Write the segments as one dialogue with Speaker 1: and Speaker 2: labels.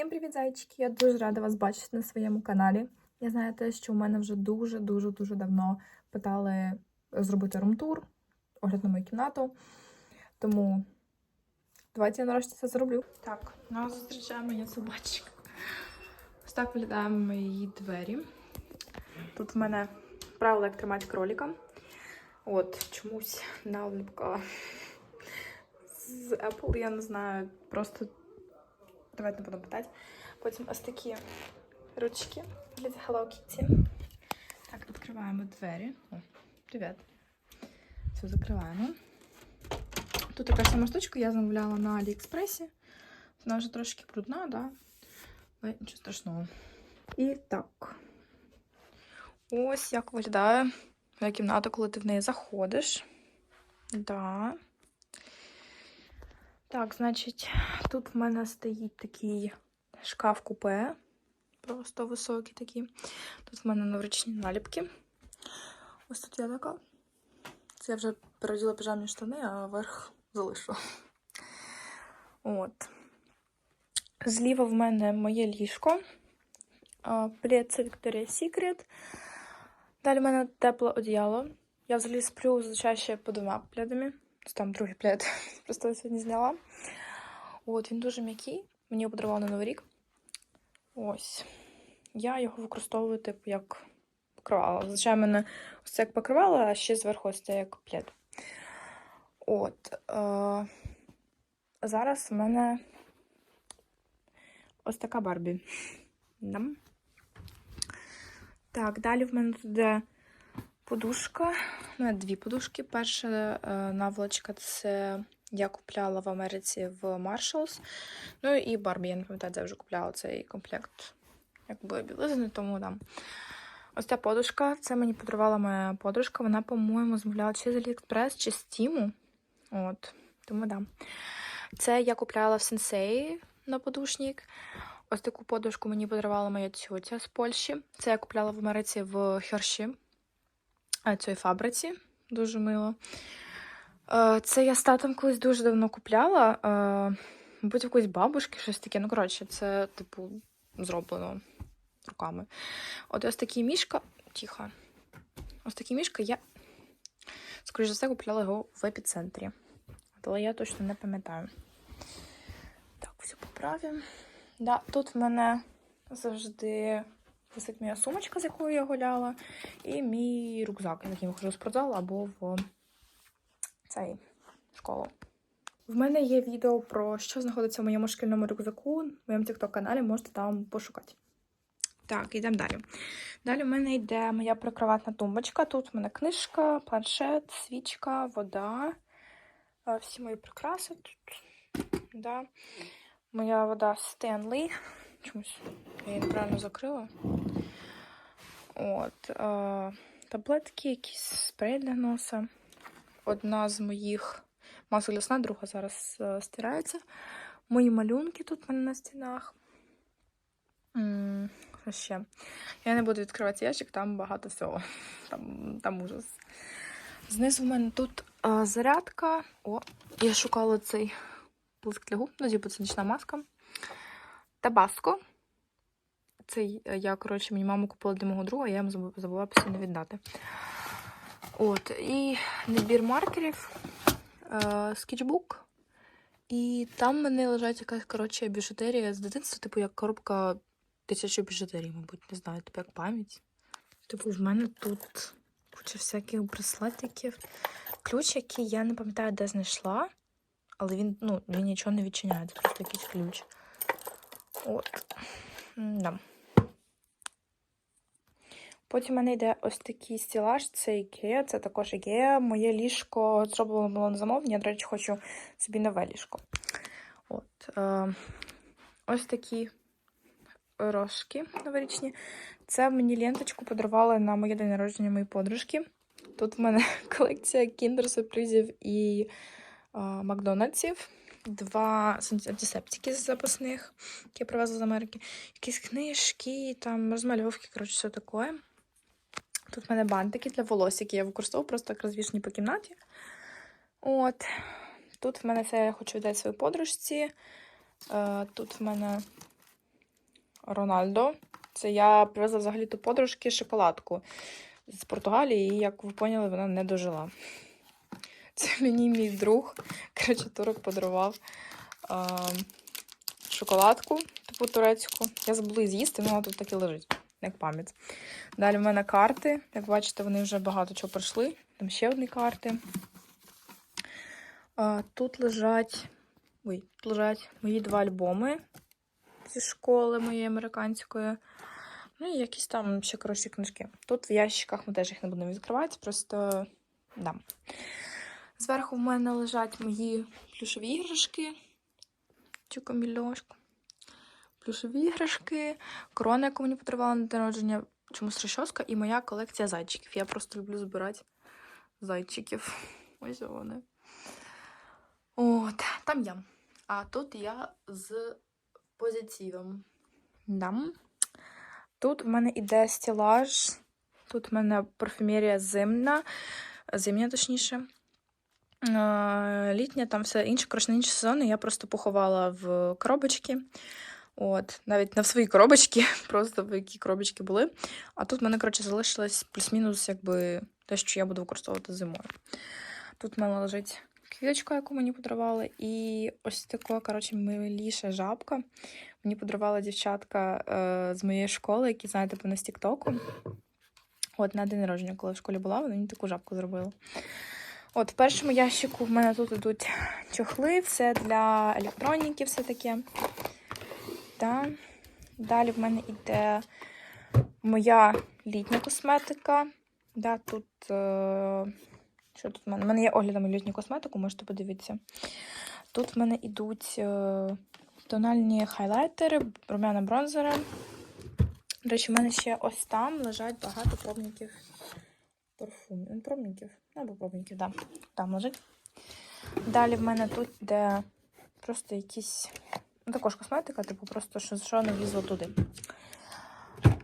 Speaker 1: Всім привіт, зайчики! Я дуже рада вас бачити на своєму каналі. Я знаю те, що у мене вже дуже-дуже дуже давно питали зробити румтур, огляд на мою кімнату. Тому давайте я нарешті це зроблю. Так, нас зустрічає моя собачка. Ось так виглядають мої двері. Тут в мене правило, як тримати кролика. От, чомусь наліпка з Apple, я не знаю, просто давайте не будемо питати. Потім ось такі ручки для Hello Kitty. Так, відкриваємо двері. О, привіт. Все, закриваємо. Тут така сама штучка, я замовляла на Аліекспресі. Вона вже трошки брудна, да? Але нічого страшного. І так. Ось як виглядає моя кімната, коли ти в неї заходиш. Да. Так, значить, тут в мене стоїть такий шкаф-купе. Просто високий такий. Тут в мене новорічні наліпки. Ось тут я така. Це я вже переоділа піжамні штани, а верх залишу. От. Зліва в мене моє ліжко. Плед це Victoria's Secret. Далі в мене тепле одіяло. Я взагалі сплю зазвичай по двома пледами. Там другий плед. Просто я сьогодні зняла. От, він дуже м'який. Мені його подарували на Новий рік. Ось. Я його використовую, типу, як покривало. Зазвичай мене ось це як покривало, а ще зверху ось це як плед. От. Е- зараз в мене ось така Барбі. Дам. Так, далі в мене тут іде подушка. Мене дві подушки. Перша е, наволочка це я купляла в Америці в Marshalls. Ну і Барбі, я не пам'ятаю, де вже купляла цей комплект. Якби білизни, тому там. Ось ця подушка. Це мені подарувала моя подружка. Вона, по-моєму, замовляла чи з AliExpress, чи з Тіму. От, тому да. Це я купляла в Сенсеї на подушник. Ось таку подушку мені подарувала моя тьотя з Польщі. Це я купляла в Америці в Херші, цій фабриці. Дуже мило. Е, Це я з татом колись дуже давно купляла. е, Мабуть, якоїсь бабушки, щось таке. Ну, коротше, це, типу, зроблено руками. От ось такий мішка. Тихо. Ось такий мішка я, скоріш за все, купляла його в епіцентрі. Але я точно не пам'ятаю. Так, все поправимо. Да, тут в мене завжди висить моя сумочка, з якою я гуляла, і мій рюкзак, яким я ходжу в спортзал або в цей школу. В мене є відео про що знаходиться в моєму шкільному рюкзаку, в моєму тікток-каналі, можете там пошукати. Так, йдемо далі. Далі в мене йде моя прикроватна тумбочка. Тут в мене книжка, планшет, свічка, вода. Е, Всі мої прикраси тут. Да. Моя вода Стенлі. Чомусь я її неправильно закрила. От. Е, таблетки, якісь спрей для носа. Одна з моїх масок для сна, друга зараз е, стирається. Мої малюнки тут в мене на стінах. М, ще? Я не буду відкривати ящик, там багато всього. Там, там ужас. Знизу в мене тут е, зарядка. О, я шукала цей блиск для губ, ну, типу, це нічна маска. Табаско. Цей е, я, коротше, мені мама купила для мого друга, я йому забу- забула постійно віддати. От, і набір маркерів, е, скетчбук. І там в мене лежать якась, коротше, біжутерія з дитинства, типу, як коробка тисячі біжутерії, мабуть, не знаю, типу, як пам'ять. Типу, в мене тут куча всяких браслетиків. Ключ, який я не пам'ятаю, де знайшла. Але він, ну, він нічого не відчиняє, це просто якийсь ключ. От. Да. Потім в мене йде ось такий стілаж, це Ікея, це також Ікея. Моє ліжко зроблено було на замовлення, я, до речі, хочу собі нове ліжко. От. Е, ось такі рожки новорічні. Це мені ленточку подарували на моє день народження моєї подружки. Тут в мене колекція кіндер-сюрпризів і е, Макдональдсів. Два антисептики з запасних, які я привезла з Америки. Якісь книжки, там розмальовки, коротше, все таке. Тут в мене бантики для волосся, які я використовую просто як розвішені по кімнаті. От. Тут в мене це я хочу віддати своїй подружці. Е, Тут в мене Рональдо. Це я привезла взагалі до подружки шоколадку з Португалії, і, як ви поняли, вона не дожила. Це мені мій друг, коротше, турок подарував а, шоколадку, типу турецьку. Я забула з'їсти, вона тут так і лежить, як пам'ять. Далі в мене карти. Як бачите, вони вже багато чого пройшли. Там ще одні карти. А, тут лежать. Ой, тут лежать мої два альбоми зі школи моєї американської. Ну і якісь там ще коротше книжки. Тут в ящиках ми теж їх не будемо відкривати, просто да. Зверху в мене лежать мої плюшові іграшки. Чукомільошку. Плюшові іграшки, корона, яку мені подарувала на день народження, чомусь розчоска, і моя колекція зайчиків. Я просто люблю збирати зайчиків. Ось вони. От, там я. А тут я з позитивом. Да. Тут в мене іде стілаж. Тут в мене парфюмерія зимна, зимня, точніше. Е, Літня, там все інше, коротше, на інші сезони я просто поховала в коробочки. От, навіть не в свої коробочки, просто в які коробочки були. А тут в мене, коротше, залишилось плюс-мінус, якби те, що я буду використовувати зимою. Тут в мене лежить квіточка, яку мені подарували, і ось така, коротше, миліша жабка. Мені подарувала дівчатка е, з моєї школи, які знаєте, типу, з Тіктоку. От на день народження, коли в школі була, вони мені таку жабку зробили. От, в першому ящику в мене тут йдуть чохли, все для електроніки, все таке. Да. Далі в мене йде моя літня косметика. Да, тут, е, що тут в мене? У мене є огляд на літню косметику, можете подивитися. Тут в мене йдуть е, тональні хайлайтери, румяна бронзери. До речі, в мене ще ось там лежать багато пробників парфумів. Не Пробників? Або пробників, так. Да. Там лежить. Далі в мене тут йде просто якісь. Ну, також косметика, типу, просто що, що не влізло туди.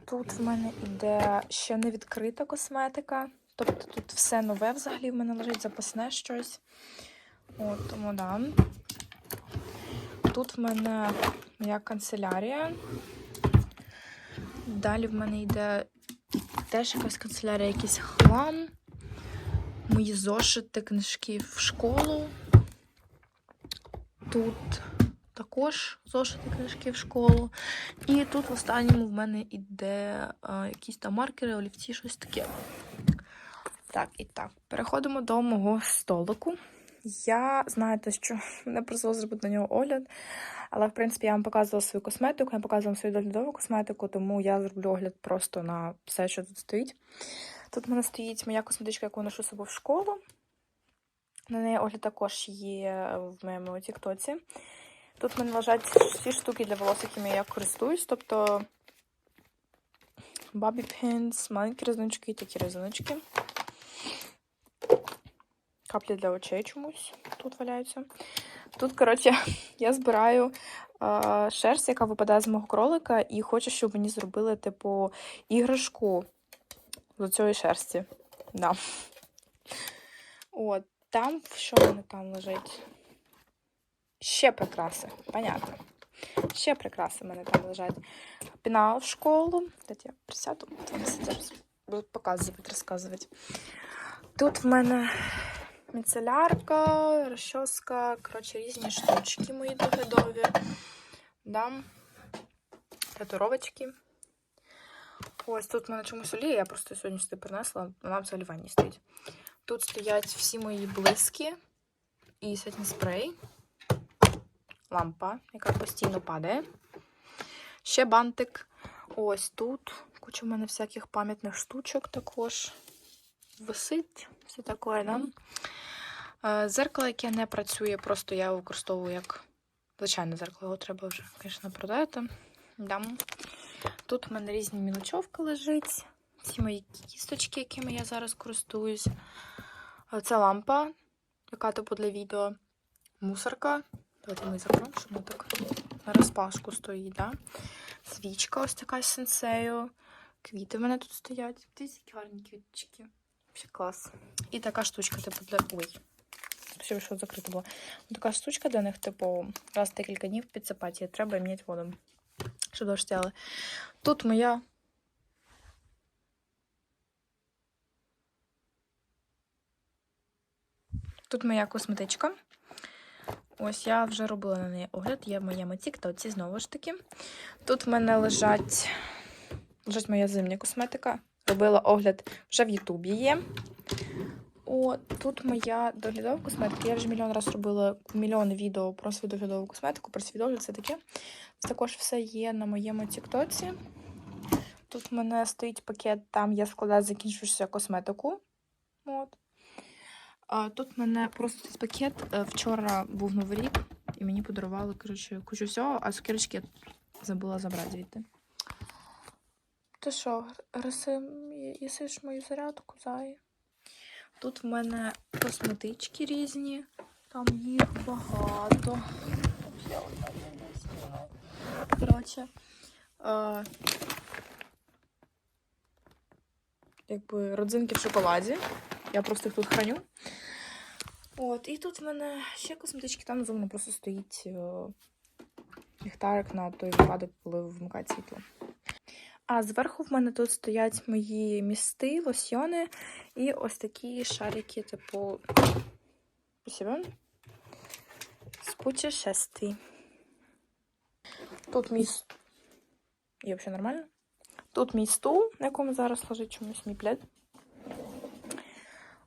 Speaker 1: Тут в мене йде ще не відкрита косметика. Тобто тут все нове взагалі в мене лежить, запасне щось. От, тому да. Тут в мене моя канцелярія. Далі в мене йде теж якась канцелярія, якийсь хлам. Мої зошити, книжки в школу. Тут також зошити книжки в школу. І тут в останньому в мене йде а, якісь там маркери, олівці, щось таке. Так, і так, переходимо до мого столику. Я, знаєте, що мене просило зробити на нього огляд, але, в принципі, я вам показувала свою косметику, я показувала свою доглядову косметику, тому я зроблю огляд просто на все, що тут стоїть. Тут в мене стоїть моя косметичка, яку ношу з собою в школу. На неї огляд також є в моєму тіктоці. Тут в мене лежать всі штуки для волос, якими я користуюсь. Тобто Bobby Pins, маленькі резиночки і такі резиночки. Каплі для очей чомусь тут валяються. Тут, коротше, я збираю е, шерсть, яка випадає з мого кролика, і хочу, щоб мені зробили, типу, іграшку з цієї шерсті. Да. От, там, що в мене там лежить? Ще прикраси, понятно. Ще прикраси в мене там лежать. Пінал в школу. Дайте я присяду, вони зараз показувати, розказувати. Тут в мене міцелярка, розчоска, коротше, різні штучки мої доглядові. Да. Татуровочки. Ось тут в мене чомусь олія, я просто сьогодні сюди принесла, вона взагалі в ванні стоїть. Тут стоять всі мої блиски і сетні спрей. Лампа, яка постійно падає. Ще бантик. Ось тут. Куча в мене всяких пам'ятних штучок також. Висить. Все таке, да? Зеркало, яке не працює, просто я його використовую як звичайне зеркало, його треба вже, звісно, продати. Да. Тут в мене різні мілочовки лежить. Ці мої кісточки, якими я зараз користуюсь. Це лампа, яка типу для відео. Мусорка. Давайте ми закроємо, щоб вона так на розпашку стоїть. Да? Свічка ось така з сенсею. Квіти в мене тут стоять. Дивіться, які гарні квіточки. Взагалі клас. І така штучка, типу, для. Ой. Спасибо, що закрито було. Така штучка для них, типу, раз декілька днів підсипати. Треба міняти воду. щоб дощ. Тут моя. Тут моя косметичка. Ось я вже робила на неї огляд, є в моєму тіктоці, знову ж таки. Тут в мене лежать, лежать моя зимня косметика. Робила огляд вже в Ютубі є. О, тут моя доглядова косметика. Я вже мільйон разів робила мільйон відео про свою доглядову косметику, про свій догляд, все таке. Це також все є на моєму тіктоці. Тут в мене стоїть пакет, там я складаю закінчуючуся косметику. От. А тут в мене просто цей пакет. Е, Вчора був новий рік, і мені подарували коротше, кучу всього, а цукерочки я забула забрати звідти. Ти що, Расим, їсиш мою зарядку, зай? Тут в мене косметички різні, там їх багато. Коротше, е, якби родзинки в шоколаді. Я просто їх тут храню. От, і тут в мене ще косметички, там внизу просто стоїть е, ліхтарик на той випадок, коли вмикають світло. А зверху в мене тут стоять мої місти, лосьйони і ось такі шарики, типу. З путешествий. Тут мій. І взагалі нормально. Тут мій стул, на якому зараз лежить чомусь мій плед.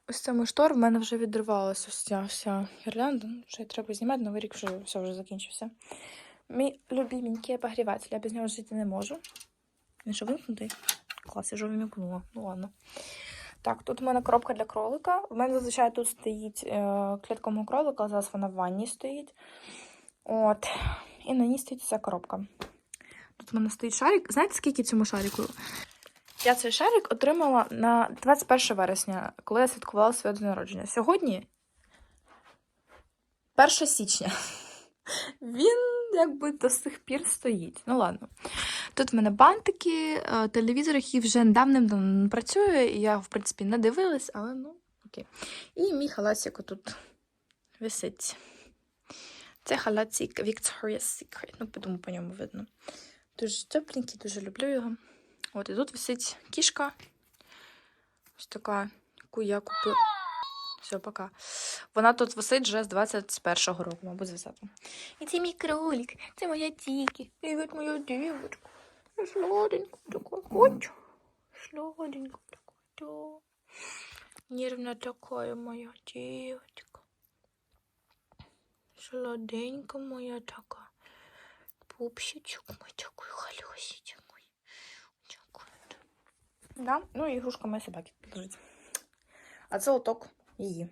Speaker 1: Ось цьому штор в мене вже відривалася ось ця вся гірлянда. Ну, Вже треба знімати, новий рік вже все вже закінчився. Мій любименький обогріватель, я без нього жити не можу. Він що вимкнутий? Клас, я вже вимкнула. Ну ладно. Так, тут у мене коробка для кролика. У мене зазвичай тут стоїть е, клітка мого кролика, зараз вона в ванні стоїть. От. І на ній стоїть ця коробка. Тут у мене стоїть шарик. Знаєте, скільки цьому шарику? Я цей шарик отримала на 21 вересня, коли я святкувала своє день народження. Сьогодні 1 січня. Він якби до сих пір стоїть. Ну ладно. Тут в мене бантики, е, телевізор, який вже давним-давно працює, і я, в принципі, не дивилась, але ну, окей. І мій халатик тут висить. Це халатик Victoria's Secret. Ну, подумаю, по ньому видно. Дуже тепленький, дуже люблю його. От, і тут висить кішка. Ось така, яку я купила. Все, пока. Вона тут висить вже з 21-го року, мабуть, з 20-го. І це мій кролик, це моя тікі. Привіт, моя дівочка. Сладенько такой, хочу. Сладенько такой, да. Нервно такая моя девочка. Сладенько моя такая. Пупсичок мой такой, холесичек мой. Такой. Да, ну і ігрушка моєї собаки лежить. А це лоток її.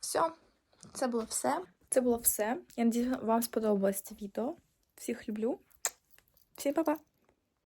Speaker 1: Все, це було все. Це було все. Я надію, вам сподобалось це відео. Всіх люблю. Всім па-па!